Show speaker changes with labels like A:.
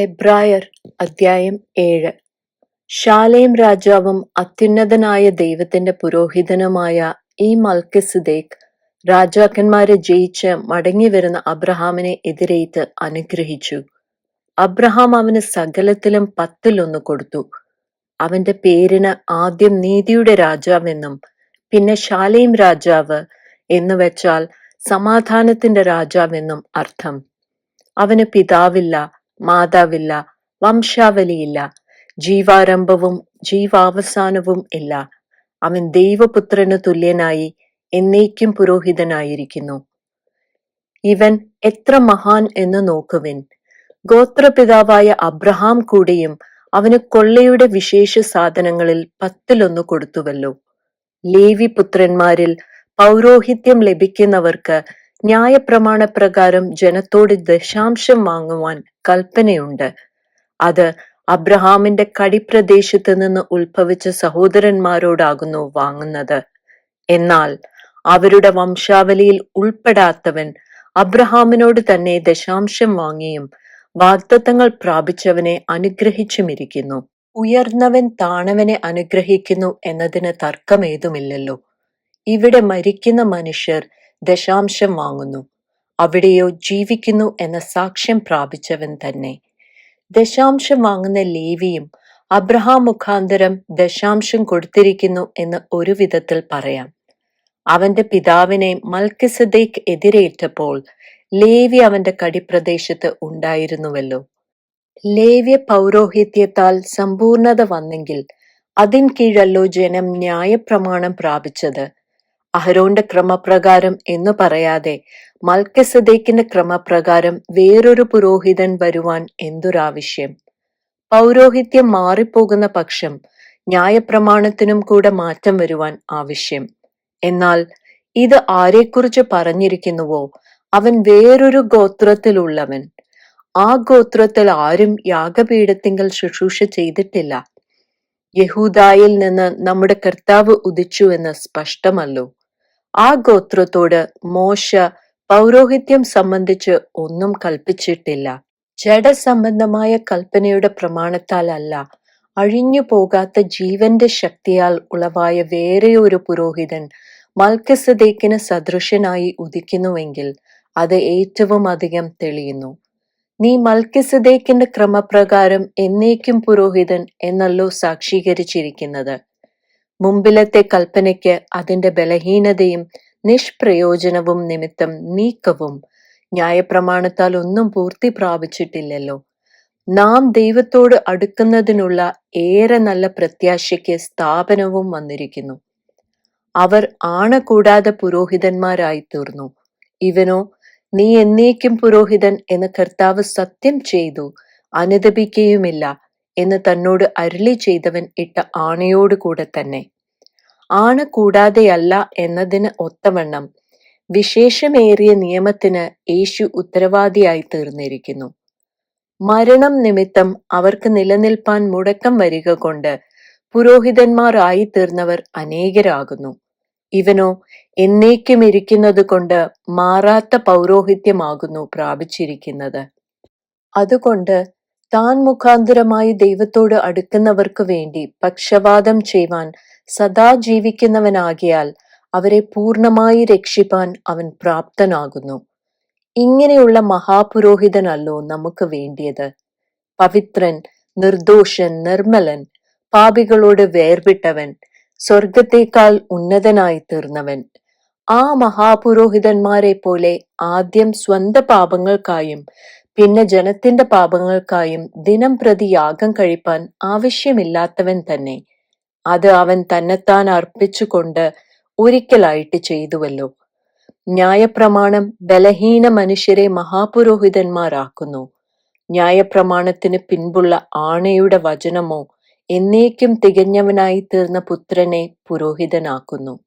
A: എബ്രായർ അദ്ധ്യായം ഏഴ്. ഷാലേം രാജാവും അത്യുന്നതനായ ദൈവത്തിന്റെ പുരോഹിതനുമായ ഈ മൽക്കിസിദേക്ക് രാജാക്കന്മാരെ ജയിച്ച് മടങ്ങി വരുന്ന അബ്രഹാമിനെ എതിരേറ്റ് അനുഗ്രഹിച്ചു. അബ്രഹാം അവന് സകലത്തിലും പത്തിലൊന്ന് കൊടുത്തു. അവന്റെ പേരിന് ആദ്യം നീതിയുടെ രാജാവെന്നും പിന്നെ ഷാലേം രാജാവ് എന്ന് വെച്ചാൽ സമാധാനത്തിന്റെ രാജാവെന്നും അർത്ഥം. അവന് പിതാവില്ല മാതാവില്ല വംശാവലിയില്ല ജീവാരംഭവും ജീവാവസാനവും ഇല്ല. അവൻ ദൈവപുത്രന് തുല്യനായി എന്നേക്കും പുരോഹിതനായിരിക്കുന്നു. ഇവൻ എത്ര മഹാൻ എന്ന് നോക്കുവിൻ. ഗോത്രപിതാവായ അബ്രഹാം കൂടിയും അവന് കൊള്ളയുടെ വിശേഷ സാധനങ്ങളിൽ പത്തിലൊന്ന് കൊടുത്തുവല്ലോ. ലേവി പുത്രന്മാരിൽ പൗരോഹിത്യം ലഭിക്കുന്നവർക്ക് ന്യായപ്രമാണപ്രകാരം ജനത്തോട് ദശാംശം വാങ്ങുവാൻ കൽപ്പനയുണ്ട്. അത് അബ്രഹാമിന്റെ കടിപ്രദേശത്ത് നിന്ന് ഉത്ഭവിച്ച സഹോദരന്മാരോടാകുന്നു വാങ്ങുന്നത്. എന്നാൽ അവരുടെ വംശാവലിയിൽ ഉൾപ്പെടാത്തവൻ അബ്രഹാമിനോട് തന്നെ ദശാംശം വാങ്ങിയും വാഗ്ദത്തങ്ങൾ പ്രാപിച്ചവനെ അനുഗ്രഹിച്ചുമിരിക്കുന്നു. ഉയർന്നവൻ താണവനെ അനുഗ്രഹിക്കുന്നു എന്നതിന് തർക്കമേതുമില്ലല്ലോ. ഇവിടെ മരിക്കുന്ന മനുഷ്യർ ദശാംശം വാങ്ങുന്നു അവിടെയോ ജീവിക്കുന്നു എന്ന സാക്ഷ്യം പ്രാപിച്ചവൻ തന്നെ. ദശാംശം വാങ്ങുന്ന ലേവിയും അബ്രഹാം മുഖാന്തരം ദശാംശം കൊടുത്തിരിക്കുന്നു എന്ന് ഒരു വിധത്തിൽ പറയാം. അവന്റെ പിതാവിനെ മൽക്കിസദേക്ക് എതിരേറ്റപ്പോൾ ലേവി അവന്റെ കടിപ്രദേശത്ത് ഉണ്ടായിരുന്നുവല്ലോ. ലേവ്യ പൗരോഹിത്യത്താൽ സമ്പൂർണത വന്നെങ്കിൽ അതിൻ കീഴല്ലോ ജനം ന്യായപ്രമാണം പ്രാപിച്ചത് അഹരോന്റെ ക്രമപ്രകാരം എന്ന് പറയാതെ മൽക്കസദേക്കിന്റെ ക്രമപ്രകാരം വേറൊരു പുരോഹിതൻ വരുവാൻ എന്തൊരാവശ്യം? പൗരോഹിത്യം മാറിപ്പോകുന്ന പക്ഷം ന്യായപ്രമാണത്തിനും കൂടെ മാറ്റം വരുവാൻ ആവശ്യം. എന്നാൽ ഇത് ആരെക്കുറിച്ച് പറഞ്ഞിരിക്കുന്നുവോ? അവൻ വേറൊരു ഗോത്രത്തിലുള്ളവൻ. ആ ഗോത്രത്തിൽ ആരും യാഗപീഠത്തിങ്കൽ ശുശ്രൂഷ ചെയ്തിട്ടില്ല. യഹൂദായിൽ നിന്ന് നമ്മുടെ കർത്താവ് ഉദിച്ചു എന്ന് സ്പഷ്ടമല്ലോ. ആ ഗോത്രത്തോട് മോശ പൗരോഹിത്യം സംബന്ധിച്ച് ഒന്നും കൽപ്പിച്ചിട്ടില്ല. ജഡസംബന്ധമായ കൽപ്പനയുടെ പ്രമാണത്താൽ അല്ല അഴിഞ്ഞു പോകാത്ത ജീവന്റെ ശക്തിയാൽ ഉളവായ വേറെ ഒരു പുരോഹിതൻ മൽക്കസദേക്കിന് സദൃശനായി ഉദിക്കുന്നുവെങ്കിൽ അത് ഏറ്റവും അധികം തെളിയുന്നു. നീ മൽക്കിസദേക്കിന്റെ ക്രമപ്രകാരം എന്നേക്കും പുരോഹിതൻ എന്നല്ലോ സാക്ഷീകരിച്ചിരിക്കുന്നത്. മുമ്പിലത്തെ കൽപ്പനയ്ക്ക് അതിന്റെ ബലഹീനതയും നിഷ്പ്രയോജനവും നിമിത്തം നീക്കവും ന്യായപ്രമാണത്താൽ ഒന്നും പൂർത്തി പ്രാപിച്ചിട്ടില്ലല്ലോ. നാം ദൈവത്തോട് അടുക്കുന്നതിനുള്ള ഏറെ നല്ല പ്രത്യാശയ്ക്ക് സ്ഥാപനവും വന്നിരിക്കുന്നു. അവർ ആണ കൂടാതെ പുരോഹിതന്മാരായി തീർന്നു. ഇവനോ നീ എന്നേക്കും പുരോഹിതൻ എന്ന് കർത്താവ് സത്യം ചെയ്തു അനുദപിക്കുകയുമില്ല എന്ന് തന്നോട് അരുളി ചെയ്തവൻ ഇട്ട ആണയോട് കൂടെ തന്നെ. ആണ കൂടാതെയല്ല എന്നതിന് ഒത്തവണ്ണം വിശേഷമേറിയ നിയമത്തിന് യേശു ഉത്തരവാദിയായി തീർന്നിരിക്കുന്നു. മരണം നിമിത്തം അവർക്ക് നിലനിൽപ്പാൻ മുടക്കം വരിക കൊണ്ട് പുരോഹിതന്മാർ ആയി തീർന്നവർ അനേകരാകുന്നു. ഇവനോ എന്നേക്കും ഇരിക്കുന്നത് കൊണ്ട് മാറാത്ത പൗരോഹിത്യമാകുന്നു പ്രാപിച്ചിരിക്കുന്നത്. അതുകൊണ്ട് താൻ മുഖാന്തരമായി ദൈവത്തോട് അടുക്കുന്നവർക്ക് വേണ്ടി പക്ഷവാദം ചെയ്യുവാൻ സദാ ജീവിക്കുന്നവനാകിയാൽ അവരെ പൂർണമായി രക്ഷിപ്പാൻ അവൻ പ്രാപ്തനാകുന്നു. ഇങ്ങനെയുള്ള മഹാപുരോഹിതനല്ലോ നമുക്ക് വേണ്ടിയത്. പവിത്രൻ നിർദോഷൻ നിർമ്മലൻ പാപികളോട് വേർവിട്ടവൻ സ്വർഗത്തേക്കാൾ ഉന്നതനായി തീർന്നവൻ. ആ മഹാപുരോഹിതന്മാരെ പോലെ ആദ്യം സ്വന്ത പാപങ്ങൾക്കായും പിന്നെ ജനത്തിന്റെ പാപങ്ങൾക്കായും ദിനം പ്രതി യാഗം കഴിപ്പാൻ ആവശ്യമില്ലാത്തവൻ തന്നെ. അത് അവൻ തന്നെത്താൻ അർപ്പിച്ചുകൊണ്ട് ഒരിക്കലായിട്ട് ചെയ്തുവല്ലോ. ന്യായപ്രമാണം ബലഹീന മനുഷ്യരെ മഹാപുരോഹിതന്മാരാക്കുന്നു. ന്യായപ്രമാണത്തിന് പിൻപുള്ള ആണയുടെ വചനമോ എന്നേക്കും തികഞ്ഞവനായി തീർന്ന പുത്രനെ പുരോഹിതനാക്കുന്നു.